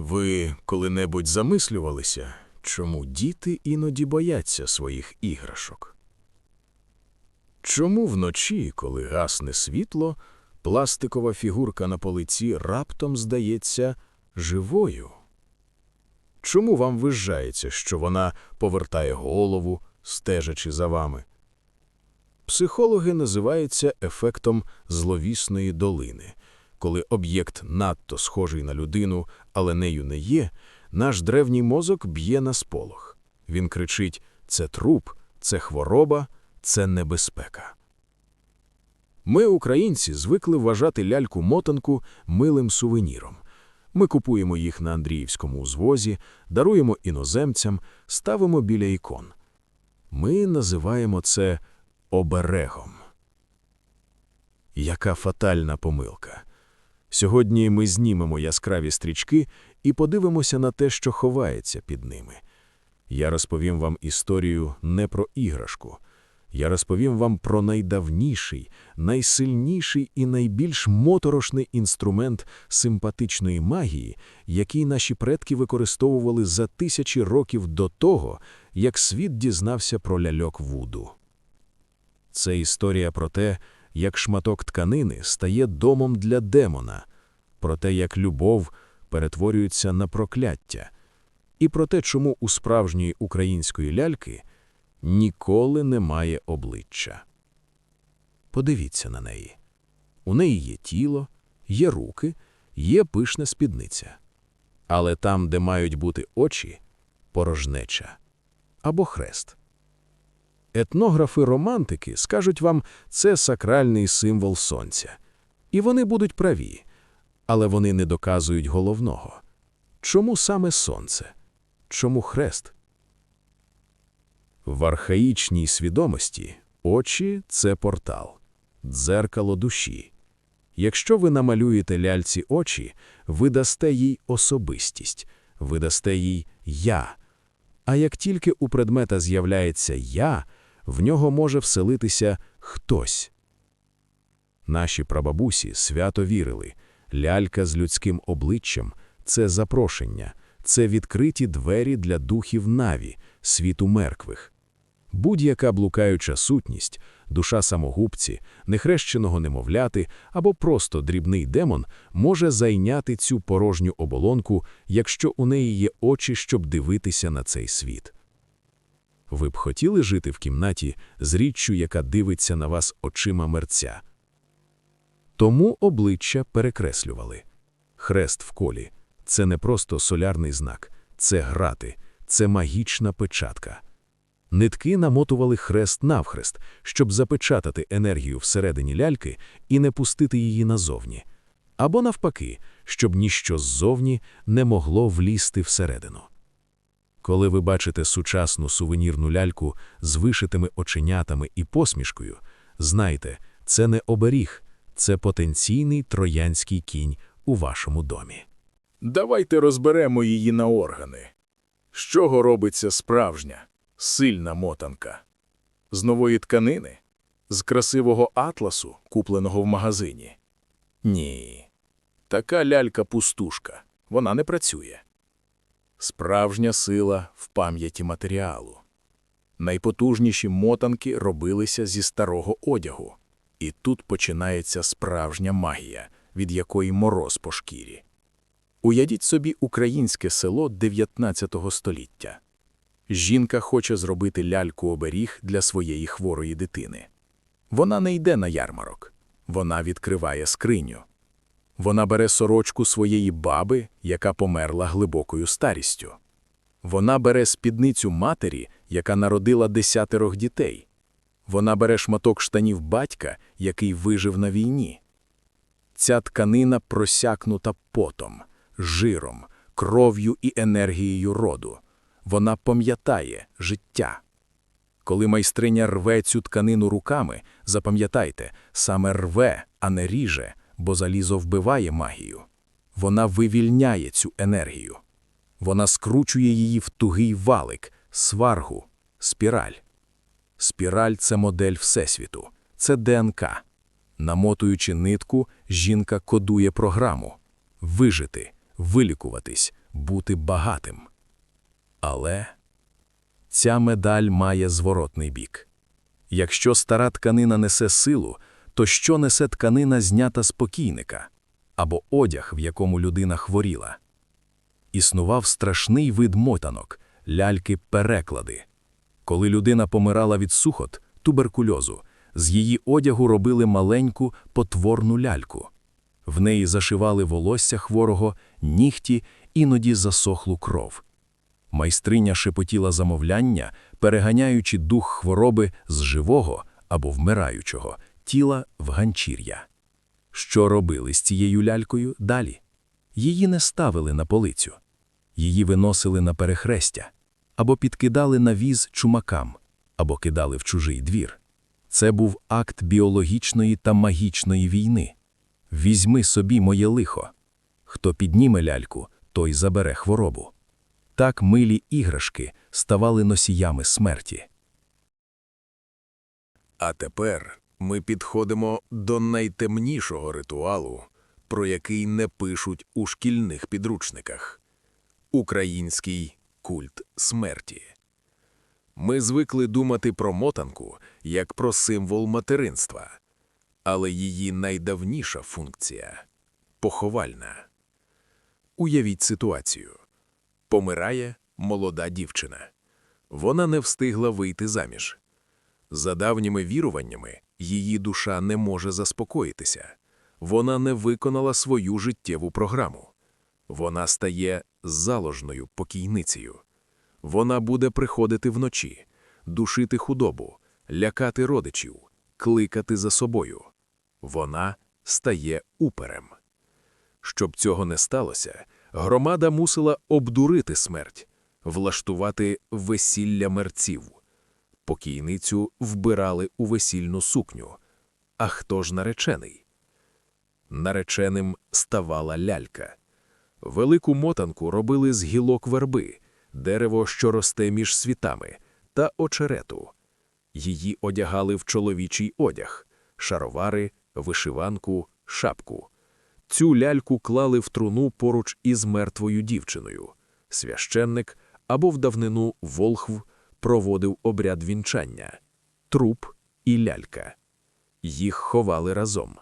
Ви коли-небудь замислювалися, чому діти іноді бояться своїх іграшок? Чому вночі, коли гасне світло, пластикова фігурка на полиці раптом здається живою? Чому вам вижається, що вона повертає голову, стежачи за вами? Психологи називають це ефектом зловісної долини. Коли об'єкт надто схожий на людину, але нею не є, наш древній мозок б'є на сполох. Він кричить «це труп, це хвороба, це небезпека». Ми, українці, звикли вважати ляльку-мотанку милим сувеніром. Ми купуємо їх на Андріївському узвозі, даруємо іноземцям, ставимо біля ікон. Ми називаємо це оберегом. Яка фатальна помилка. Сьогодні ми знімемо яскраві стрічки і подивимося на те, що ховається під ними. Я розповім вам історію не про іграшку. Я розповім вам про найдавніший, найсильніший і найбільш моторошний інструмент симпатичної магії, який наші предки використовували за тисячі років до того, як світ дізнався про ляльок Вуду. Це історія про те, як шматок тканини стає домом для демона, про те, як любов перетворюється на прокляття, і про те, чому у справжньої української ляльки ніколи немає обличчя. Подивіться на неї. У неї є тіло, є руки, є пишна спідниця. Але там, де мають бути очі, порожнеча або хрест. Етнографи-романтики скажуть вам, це сакральний символ сонця. І вони будуть праві, але вони не доказують головного. Чому саме сонце? Чому хрест? В архаїчній свідомості очі – це портал, дзеркало душі. Якщо ви намалюєте ляльці очі, ви дасте їй особистість, ви дасте їй «я». А як тільки у предмета з'являється «я», в нього може вселитися хтось. Наші прабабусі свято вірили, лялька з людським обличчям – це запрошення, це відкриті двері для духів Наві, світу мертвих. Будь-яка блукаюча сутність, душа самогубці, нехрещеного немовляти або просто дрібний демон може зайняти цю порожню оболонку, якщо у неї є очі, щоб дивитися на цей світ. Ви б хотіли жити в кімнаті з річчю, яка дивиться на вас очима мерця? Тому обличчя перекреслювали. Хрест в колі – це не просто солярний знак, це грати, це магічна печатка. Нитки намотували хрест навхрест, щоб запечатати енергію всередині ляльки і не пустити її назовні. Або навпаки, щоб ніщо ззовні не могло влізти всередину. Коли ви бачите сучасну сувенірну ляльку з вишитими оченятами і посмішкою, знайте, це не оберіг, це потенційний троянський кінь у вашому домі. Давайте розберемо її на органи. З чого робиться справжня, сильна мотанка? З нової тканини? З красивого атласу, купленого в магазині? Ні. Така лялька-пустушка. Вона не працює. Справжня сила в пам'яті матеріалу. Найпотужніші мотанки робилися зі старого одягу. І тут починається справжня магія, від якої мороз по шкірі. Уявіть собі українське село 19 століття. Жінка хоче зробити ляльку-оберіг для своєї хворої дитини. Вона не йде на ярмарок, вона відкриває скриню. Вона бере сорочку своєї баби, яка померла глибокою старістю. Вона бере спідницю матері, яка народила десятерох дітей. Вона бере шматок штанів батька, який вижив на війні. Ця тканина просякнута потом, жиром, кров'ю і енергією роду. Вона пам'ятає життя. Коли майстриня рве цю тканину руками, запам'ятайте, саме рве, а не ріже, бо залізо вбиває магію. Вона вивільняє цю енергію. Вона скручує її в тугий валик, сваргу, спіраль. Спіраль це модель Всесвіту, це ДНК. Намотуючи нитку, жінка кодує програму: вижити, вилікуватись, бути багатим. Але ця медаль має зворотний бік. Якщо стара тканина несе силу, то що несе тканина знята з покійника або одяг, в якому людина хворіла? Існував страшний вид мотанок – ляльки-переклади. Коли людина помирала від сухот, туберкульозу, з її одягу робили маленьку потворну ляльку. В неї зашивали волосся хворого, нігті, іноді засохлу кров. Майстриня шепотіла замовляння, переганяючи дух хвороби з живого або вмираючого тіла в ганчір'я. Що робили з цією лялькою далі? Її не ставили на полицю. Її виносили на перехрестя, або підкидали на віз чумакам, або кидали в чужий двір. Це був акт біологічної та магічної війни. Візьми собі моє лихо. Хто підніме ляльку, той забере хворобу. Так милі іграшки ставали носіями смерті. А тепер ми підходимо до найтемнішого ритуалу, про який не пишуть у шкільних підручниках – український культ смерті. Ми звикли думати про мотанку як про символ материнства, але її найдавніша функція – поховальна. Уявіть ситуацію. Помирає молода дівчина. Вона не встигла вийти заміж. За давніми віруваннями, її душа не може заспокоїтися. Вона не виконала свою життєву програму. Вона стає заложною покійницею. Вона буде приходити вночі, душити худобу, лякати родичів, кликати за собою. Вона стає уперем. Щоб цього не сталося, громада мусила обдурити смерть, влаштувати весілля мерців. Покійницю вбирали у весільну сукню. А хто ж наречений? Нареченим ставала лялька. Велику мотанку робили з гілок верби, дерево, що росте між світами, та очерету. Її одягали в чоловічий одяг – шаровари, вишиванку, шапку. Цю ляльку клали в труну поруч із мертвою дівчиною. Священник або в давнину волхв проводив обряд вінчання – труп і лялька. Їх ховали разом.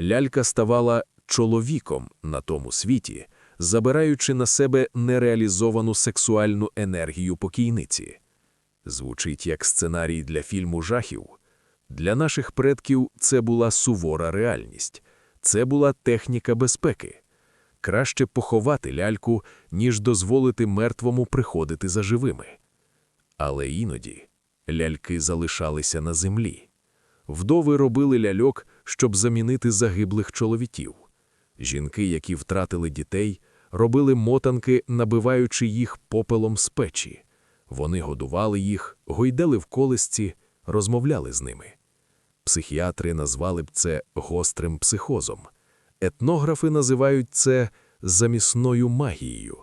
Лялька ставала чоловіком на тому світі, забираючи на себе нереалізовану сексуальну енергію покійниці. Звучить як сценарій для фільму жахів. Для наших предків це була сувора реальність. Це була техніка безпеки. Краще поховати ляльку, ніж дозволити мертвому приходити за живими. Але іноді ляльки залишалися на землі. Вдови робили ляльок, щоб замінити загиблих чоловіків. Жінки, які втратили дітей, робили мотанки, набиваючи їх попелом з печі. Вони годували їх, гойдали в колесці, розмовляли з ними. Психіатри назвали б це гострим психозом. Етнографи називають це замісною магією.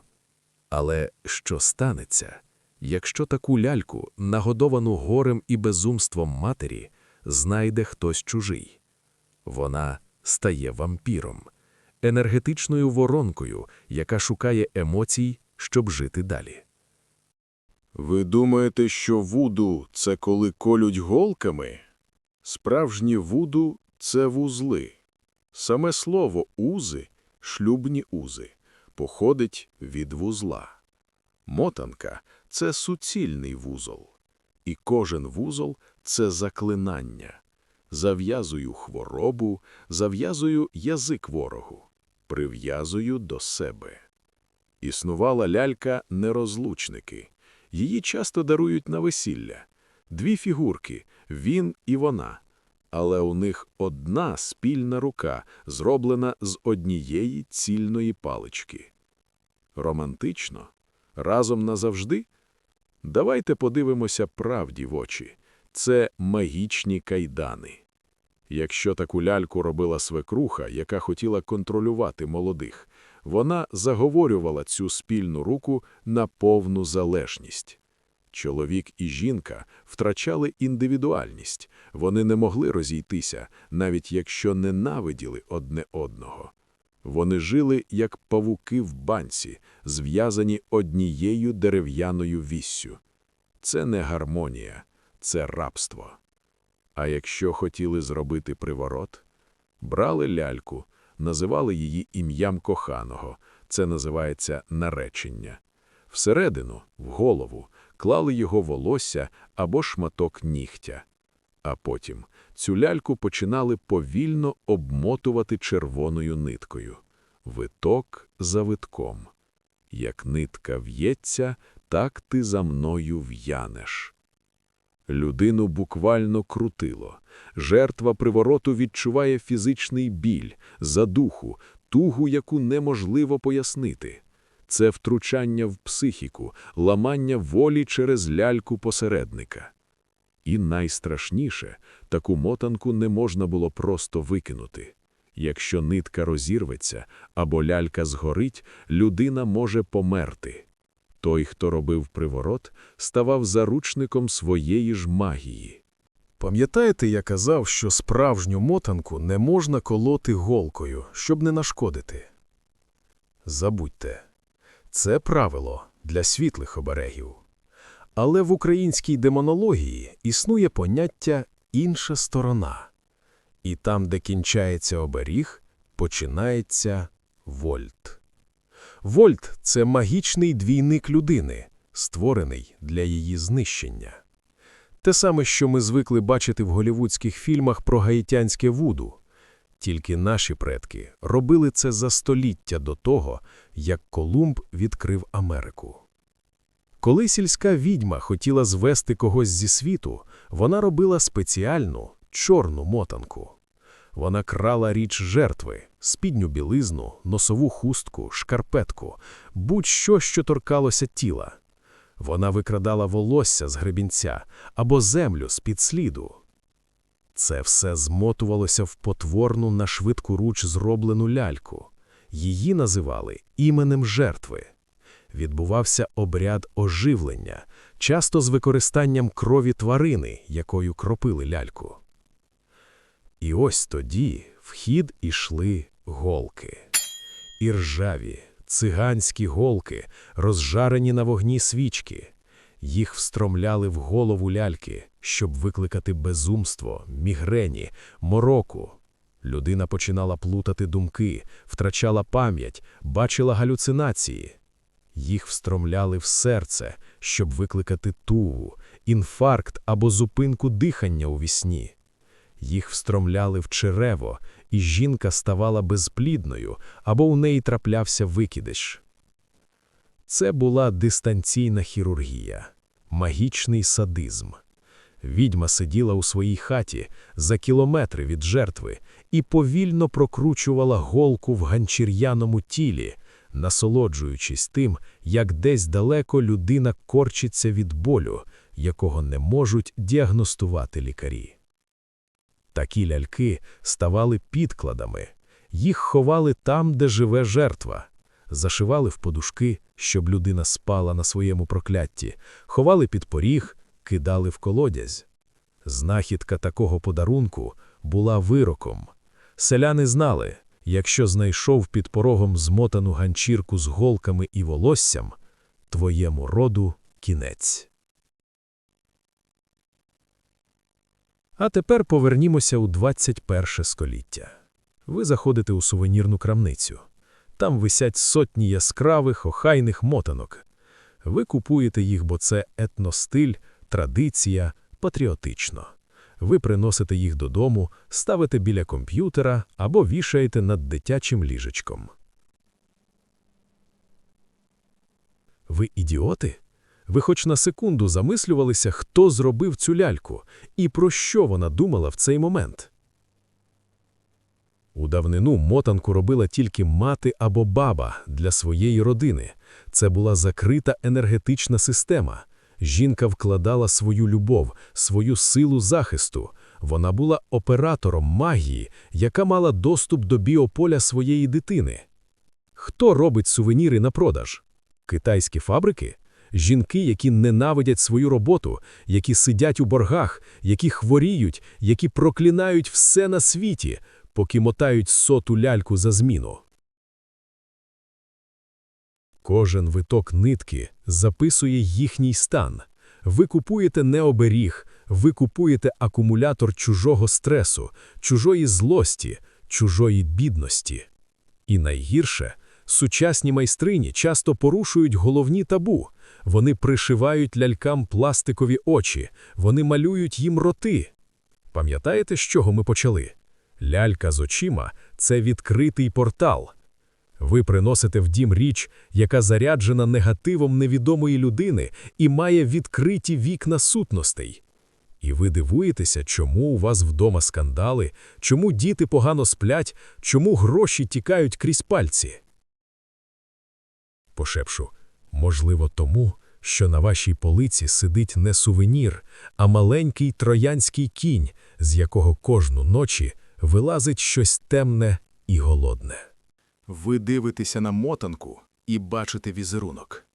Але що станеться, якщо таку ляльку, нагодовану горем і безумством матері, знайде хтось чужий? Вона стає вампіром, енергетичною воронкою, яка шукає емоцій, щоб жити далі. Ви думаєте, що вуду – це коли колють голками? Справжнє вуду – це вузли. Саме слово «узи» – шлюбні узи – походить від вузла. Мотанка – це суцільний вузол. І кожен вузол – це заклинання. Зав'язую хворобу, зав'язую язик ворогу, прив'язую до себе. Існувала лялька «Нерозлучники». Її часто дарують на весілля. Дві фігурки – він і вона. Але у них одна спільна рука, зроблена з однієї цільної палички. Романтично? Разом назавжди? Давайте подивимося правді в очі. Це магічні кайдани. Якщо таку ляльку робила свекруха, яка хотіла контролювати молодих, вона заговорювала цю спільну руку на повну залежність. Чоловік і жінка втрачали індивідуальність, вони не могли розійтися, навіть якщо ненавиділи одне одного. Вони жили, як павуки в банці, зв'язані однією дерев'яною віссю. Це не гармонія, це рабство. А якщо хотіли зробити приворот, брали ляльку, називали її ім'ям коханого, це називається наречення. Всередину, в голову, клали його волосся або шматок нігтя. А потім цю ляльку починали повільно обмотувати червоною ниткою, виток за витком. Як нитка в'ється, так ти за мною в'янеш. Людину буквально крутило. Жертва привороту відчуває фізичний біль, задуху, тугу, яку неможливо пояснити. Це втручання в психіку, ламання волі через ляльку посередника. І найстрашніше, таку мотанку не можна було просто викинути. Якщо нитка розірветься або лялька згорить, людина може померти. Той, хто робив приворот, ставав заручником своєї ж магії. Пам'ятаєте, я казав, що справжню мотанку не можна колоти голкою, щоб не нашкодити? Забудьте. Це правило для світлих оберегів. Але в українській демонології існує поняття «інша сторона». І там, де кінчається оберіг, починається вольт. Вольт – це магічний двійник людини, створений для її знищення. Те саме, що ми звикли бачити в голівудських фільмах про гаїтянське вуду. Тільки наші предки робили це за століття до того, як Колумб відкрив Америку. Коли сільська відьма хотіла звести когось зі світу, вона робила спеціальну чорну мотанку. Вона крала річ жертви, спідню білизну, носову хустку, шкарпетку, будь-що, що торкалося тіла. Вона викрадала волосся з гребінця або землю з-під сліду. Це все змотувалося в потворну на швидку руч зроблену ляльку. Її називали іменем жертви. Відбувався обряд оживлення, часто з використанням крові тварини, якою кропили ляльку. І ось тоді в хід ішли голки. І ржаві, циганські голки, розжарені на вогні свічки. Їх встромляли в голову ляльки, щоб викликати безумство, мігрені, мороку. Людина починала плутати думки, втрачала пам'ять, бачила галюцинації. Їх встромляли в серце, щоб викликати тугу, інфаркт або зупинку дихання у вісні. Їх встромляли в черево, і жінка ставала безплідною, або у неї траплявся викидиш. Це була дистанційна хірургія, магічний садизм. Відьма сиділа у своїй хаті за кілометри від жертви і повільно прокручувала голку в ганчір'яному тілі, насолоджуючись тим, як десь далеко людина корчиться від болю, якого не можуть діагностувати лікарі. Такі ляльки ставали підкладами, їх ховали там, де живе жертва, зашивали в подушки, щоб людина спала на своєму проклятті, ховали під поріг, кидали в колодязь. Знахідка такого подарунку була вироком. Селяни знали, якщо знайшов під порогом змотану ганчірку з голками і волоссям, твоєму роду кінець. А тепер повернімося у 21 століття. Ви заходите у сувенірну крамницю. Там висять сотні яскравих, охайних мотанок. Ви купуєте їх, бо це етностиль, традиція, патріотично. Ви приносите їх додому, ставите біля комп'ютера або вішаєте над дитячим ліжечком. Ви ідіоти? Ви хоч на секунду замислювалися, хто зробив цю ляльку і про що вона думала в цей момент? У давнину мотанку робила тільки мати або баба для своєї родини. Це була закрита енергетична система. Жінка вкладала свою любов, свою силу захисту. Вона була оператором магії, яка мала доступ до біополя своєї дитини. Хто робить сувеніри на продаж? Китайські фабрики? Жінки, які ненавидять свою роботу, які сидять у боргах, які хворіють, які проклинають все на світі, поки мотають соту ляльку за зміну. Кожен виток нитки записує їхній стан. Ви купуєте не оберіг, ви купуєте акумулятор чужого стресу, чужої злості, чужої бідності. І найгірше, сучасні майстрині часто порушують головні табу. Вони пришивають лялькам пластикові очі, вони малюють їм роти. Пам'ятаєте, з чого ми почали? Лялька з очима – це відкритий портал. Ви приносите в дім річ, яка заряджена негативом невідомої людини і має відкриті вікна сутностей. І ви дивуєтеся, чому у вас вдома скандали, чому діти погано сплять, чому гроші тікають крізь пальці. Пошепшу, можливо, тому, що на вашій полиці сидить не сувенір, а маленький троянський кінь, з якого кожну ночі вилазить щось темне і голодне. Ви дивитеся на мотанку і бачите візерунок.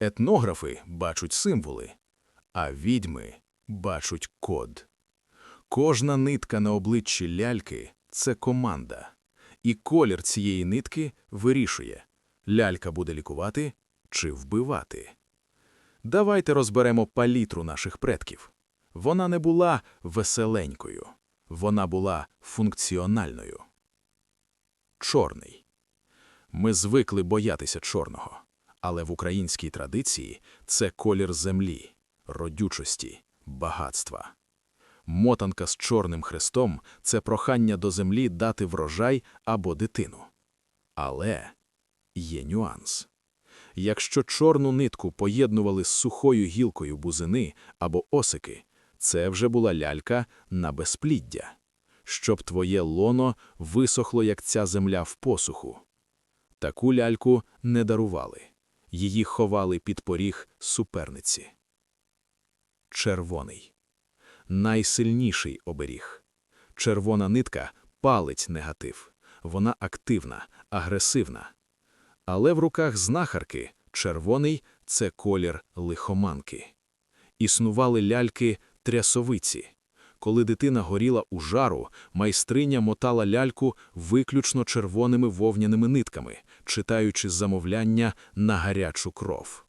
Етнографи бачать символи, а відьми бачать код. Кожна нитка на обличчі ляльки – це команда. І колір цієї нитки вирішує – лялька буде лікувати чи вбивати. Давайте розберемо палітру наших предків. Вона не була веселенькою, вона була функціональною. Чорний. Ми звикли боятися чорного, але в українській традиції це колір землі, родючості, багатства. Мотанка з чорним хрестом – це прохання до землі дати врожай або дитину. Але є нюанс. Якщо чорну нитку поєднували з сухою гілкою бузини або осики, це вже була лялька на безпліддя. Щоб твоє лоно висохло, як ця земля в посуху. Таку ляльку не дарували. Її ховали під поріг суперниці. Червоний. Найсильніший оберіг. Червона нитка палить негатив. Вона активна, агресивна. Але в руках знахарки червоний – це колір лихоманки. Існували ляльки трясовиці. Коли дитина горіла у жару, майстриня мотала ляльку виключно червоними вовняними нитками, читаючи замовляння на гарячу кров.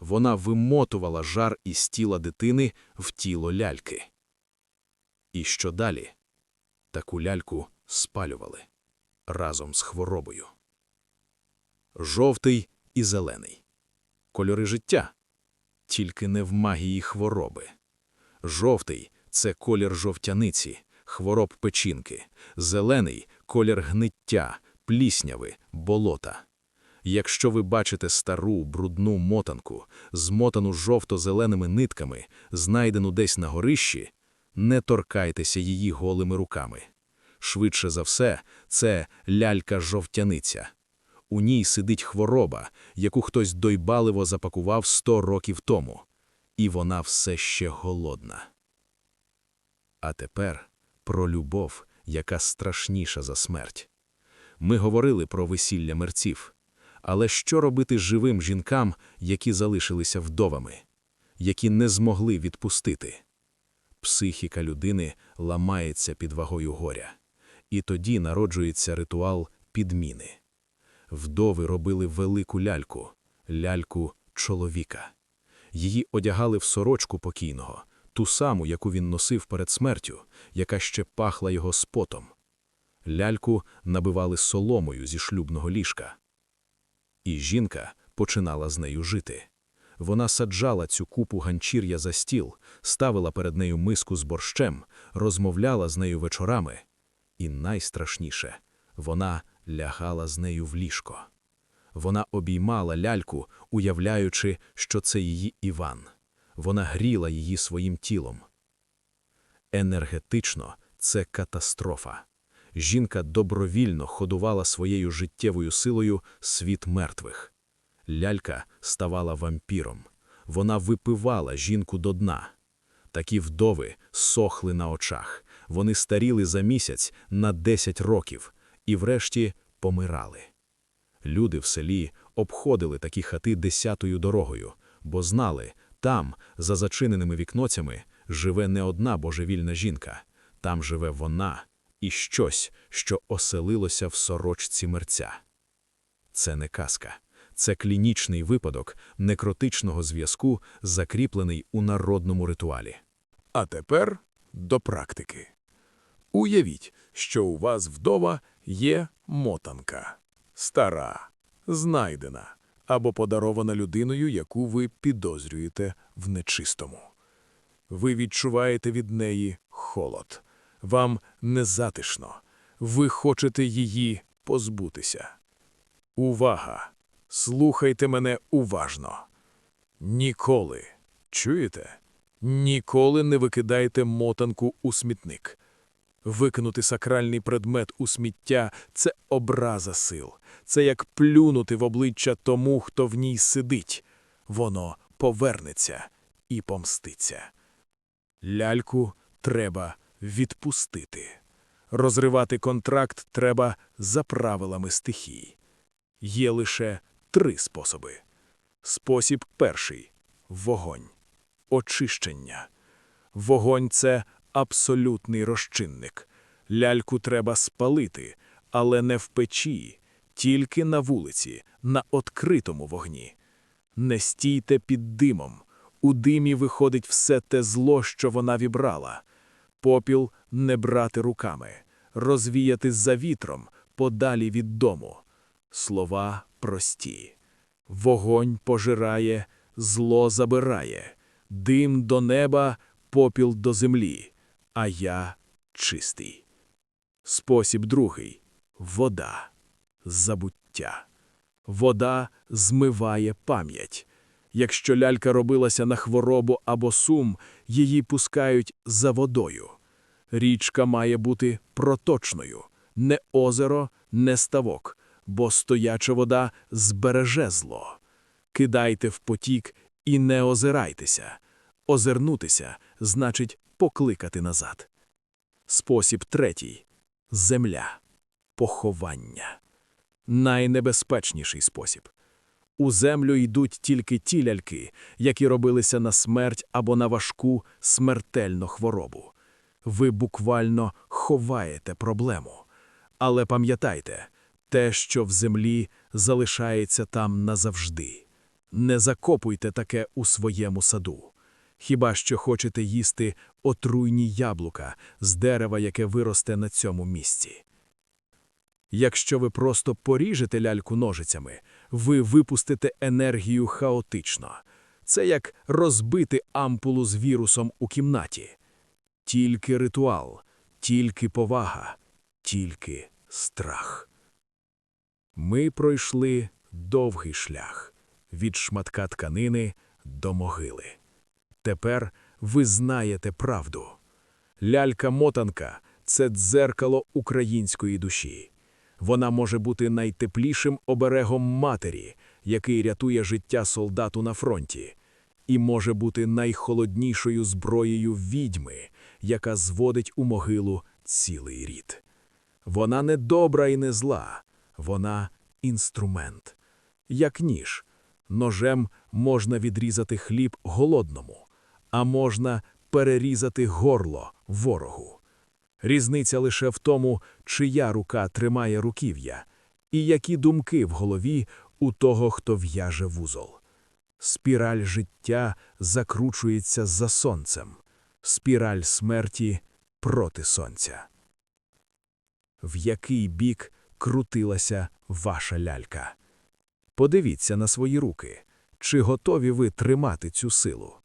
Вона вимотувала жар із тіла дитини в тіло ляльки. І що далі? Таку ляльку спалювали разом з хворобою. Жовтий і зелений. Кольори життя. Тільки не в магії хвороби. Жовтий – це колір жовтяниці, хвороб печінки, зелений – колір гниття, плісняви, болота. Якщо ви бачите стару, брудну мотанку, змотану жовто-зеленими нитками, знайдену десь на горищі, не торкайтеся її голими руками. Швидше за все, це лялька-жовтяниця. У ній сидить хвороба, яку хтось дойбаливо запакував сто років тому. І вона все ще голодна. А тепер про любов, яка страшніша за смерть. Ми говорили про весілля мерців. Але що робити живим жінкам, які залишилися вдовами, які не змогли відпустити? Психіка людини ламається під вагою горя. І тоді народжується ритуал підміни. Вдови робили велику ляльку, ляльку чоловіка. Її одягали в сорочку покійного, ту саму, яку він носив перед смертю, яка ще пахла його спотом. Ляльку набивали соломою зі шлюбного ліжка. І жінка починала з нею жити. Вона саджала цю купу ганчір'я за стіл, ставила перед нею миску з борщем, розмовляла з нею вечорами. І найстрашніше – вона лягала з нею в ліжко. Вона обіймала ляльку, уявляючи, що це її Іван. Вона гріла її своїм тілом. Енергетично це катастрофа. Жінка добровільно ходувала своєю життєвою силою світ мертвих. Лялька ставала вампіром. Вона випивала жінку до дна. Такі вдови сохли на очах. Вони старіли за місяць на 10 років і врешті помирали. Люди в селі обходили такі хати десятою дорогою, бо знали, там, за зачиненими вікноцями, живе не одна божевільна жінка, там живе вона і щось, що оселилося в сорочці мерця. Це не казка, Це клінічний випадок некротичного зв'язку, закріплений у народному ритуалі. А тепер до практики. Уявіть, що у вас вдома є мотанка. Стара, знайдена або подарована людиною, яку ви підозрюєте в нечистому. Ви відчуваєте від неї холод. Вам незатишно. Ви хочете її позбутися. Увага! Слухайте мене уважно. Ніколи, чуєте? Ніколи не викидайте мотанку у смітник. Викинути сакральний предмет у сміття – це образа сил. Це як плюнути в обличчя тому, хто в ній сидить. Воно повернеться і помститься. Ляльку треба відпустити. Розривати контракт треба за правилами стихій. Є лише три способи. Спосіб перший – вогонь. Очищення. Вогонь – це абсолютний розчинник. Ляльку треба спалити, але не в печі, тільки на вулиці, на відкритому вогні. Не стійте під димом. У димі виходить все те зло, що вона вібрала. Попіл не брати руками, розвіяти за вітром, подалі від дому. Слова прості. Вогонь пожирає, зло забирає, дим до неба, попіл до землі, а я чистий. Спосіб другий – вода, забуття. Вода змиває пам'ять. Якщо лялька робилася на хворобу або сум, її пускають за водою. Річка має бути проточною, не озеро, не ставок, бо стояча вода збереже зло. Кидайте в потік і не озирайтеся. Озирнутися значить покликати назад. Спосіб третій – земля, поховання. Найнебезпечніший спосіб. У землю йдуть тільки ті ляльки, які робилися на смерть або на важку смертельну хворобу. Ви буквально ховаєте проблему. Але пам'ятайте, те, що в землі, залишається там назавжди. Не закопуйте таке у своєму саду. Хіба що хочете їсти отруйні яблука з дерева, яке виросте на цьому місці. Якщо ви просто поріжете ляльку ножицями, ви випустите енергію хаотично. Це як розбити ампулу з вірусом у кімнаті. Тільки ритуал, тільки повага, тільки страх. Ми пройшли довгий шлях від шматка тканини до могили. Тепер ви знаєте правду. Лялька-мотанка – це дзеркало української душі. Вона може бути найтеплішим оберегом матері, який рятує життя солдату на фронті, і може бути найхолоднішою зброєю відьми, яка зводить у могилу цілий рід. Вона не добра і не зла, вона інструмент. Як ніж, ножем можна відрізати хліб голодному, а можна перерізати горло ворогу. Різниця лише в тому, чия рука тримає руків'я, і які думки в голові у того, хто в'яже вузол. Спіраль життя закручується за сонцем, спіраль смерті проти сонця. В який бік крутилася ваша лялька? Подивіться на свої руки, чи готові ви тримати цю силу.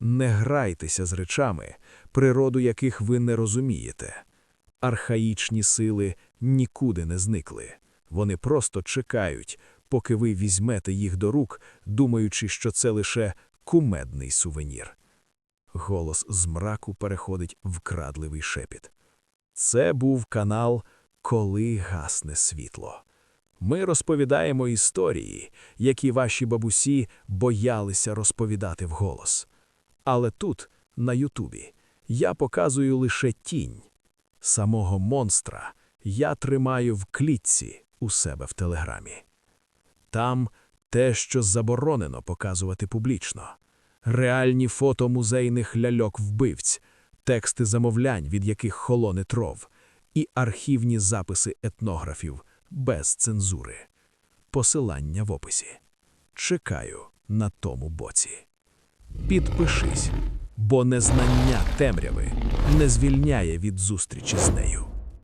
Не грайтеся з речами, природу яких ви не розумієте. Архаїчні сили нікуди не зникли. Вони просто чекають, поки ви візьмете їх до рук, думаючи, що це лише кумедний сувенір. Голос з мраку переходить в крадливий шепіт. Це був канал Коли гасне світло. Ми розповідаємо історії, які ваші бабусі боялися розповідати вголос. Але тут, на Ютубі, я показую лише тінь. Самого монстра я тримаю в клітці у себе в телеграмі. Там те, що заборонено показувати публічно. Реальні фото музейних ляльок-вбивць, тексти замовлянь, від яких холоне тров, і архівні записи етнографів без цензури. Посилання в описі. Чекаю на тому боці. Підпишись, бо незнання темряви не звільняє від зустрічі з нею.